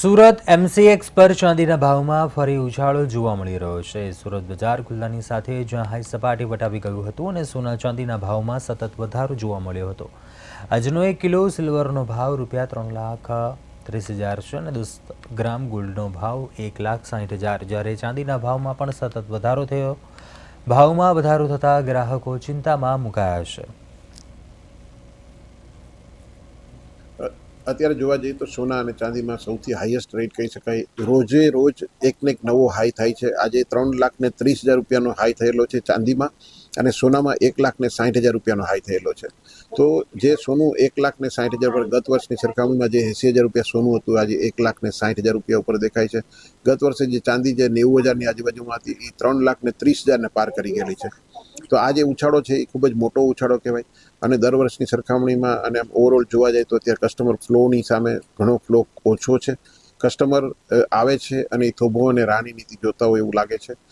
Surat MCX પર ચાંદીના ભાવમાં ફરી ઉછાળો જોવા મળી રહ્યો છે. સુરત બજાર ખુલ્લાની સાથે જ્યાં હાઈ સપાટી વટાવી ગયું હતું અને સોના ચાંદીના ભાવમાં સતત વધારો જોવા મળ્યો હતો. આજનો એક કિલો સિલ્વરનો ભાવ રૂપિયા ત્રણ લાખ ત્રીસ હજાર છે અને દસ ગ્રામ ગોલ્ડનો ભાવ એક લાખ સાઠ હજાર. જ્યારે ચાંદીના ભાવમાં પણ સતત વધારો થયો, ભાવમાં વધારો થતાં ગ્રાહકો ચિંતામાં મુકાયા છે. અત્યારે જોવા જઈએ તો સોના અને ચાંદીમાં સૌથી હાઈએસ્ટ રેટ કહી શકાય. રોજે રોજ એકને એક નવો હાઈ થાય છે. આજે ત્રણ લાખ ને ત્રીસ હજાર રૂપિયાનો હાઈ થયેલો છે ચાંદીમાં અને સોનામાં એક લાખ ને સાઠ હજાર રૂપિયાનો હાઈ થયેલો છે. તો જે સોનું એક લાખ ને સાઠ હજાર પર ગત વર્ષની સરખામણીમાં જે એંસી હજાર રૂપિયા સોનું હતું, આજે એક લાખ ને સાઠ હજાર રૂપિયા ઉપર દેખાય છે. ગત વર્ષે જે ચાંદી જે નેવું હજારની આજુબાજુમાં હતી એ ત્રણ લાખ ને ત્રીસ હજારને પાર કરી ગયેલી છે. તો આ જે ઉછાળો છે એ ખૂબ જ મોટો ઉછાળો કહેવાય. અને દર વર્ષની સરખામણીમાં અને ઓવરઓલ જોવા જાય તો અત્યારે કસ્ટમર ફ્લોની સામે ઘણો ફ્લો ઓછો છે. કસ્ટમર આવે છે અને એ થોભો અને રાની નીતિ જોતા હોય એવું લાગે છે.